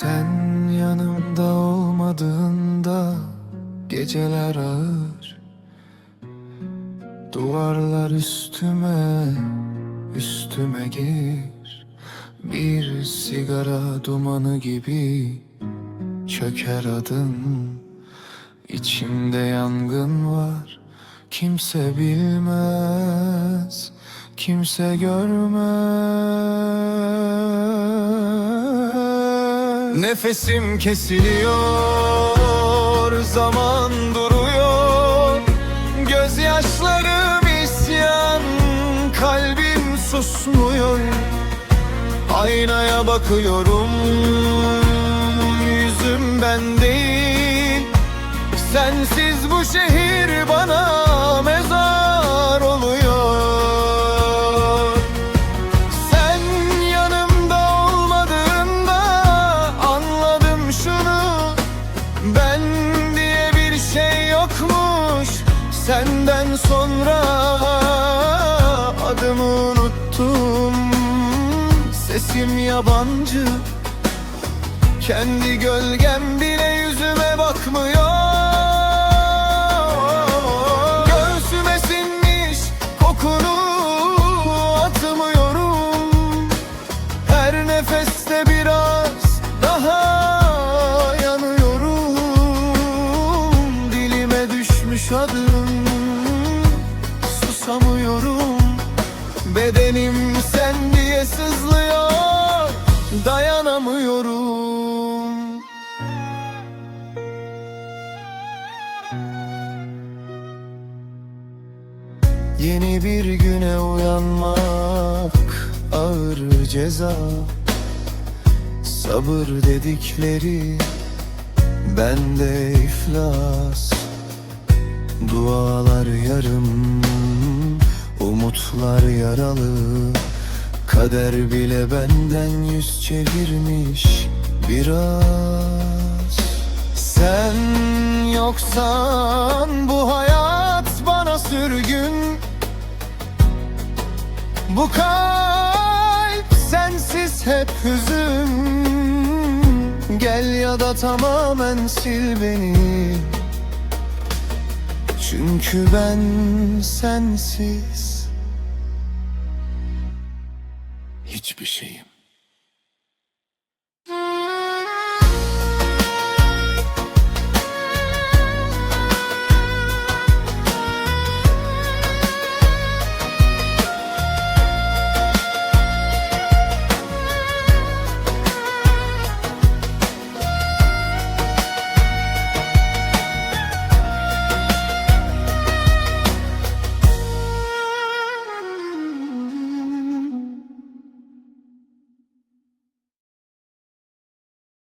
Sen yanımda olmadığında geceler ağır. Duvarlar üstüme, üstüme gir. Bir sigara dumanı gibi çöker adın. İçimde yangın var Kimse bilmez Kimse görmez Nefesim kesiliyor Zaman duruyor. Gözyaşlarım isyan Kalbim susmuyor. Aynaya bakıyorum Yüzüm ben değil. Sensiz bu şehir bana senden sonra Adımı unuttum. Sesim yabancı. Kendi gölgem bile yüzüme bakmıyor Dilime düşmüş adım susamıyorum. Bedenim sen diye sızlıyor. Dayanamıyorum. Yeni bir güne uyanmak ağır ceza. Sabır dedikleri bende iflas Dualar yarım, umutlar yaralı. Kader bile benden yüz çevirmiş biraz. Sen yoksan bu hayat bana sürgün. Bu kalp sensiz hep hüzün. Gel ya da tamamen sil beni Çünkü ben sensiz hiçbir şeyim.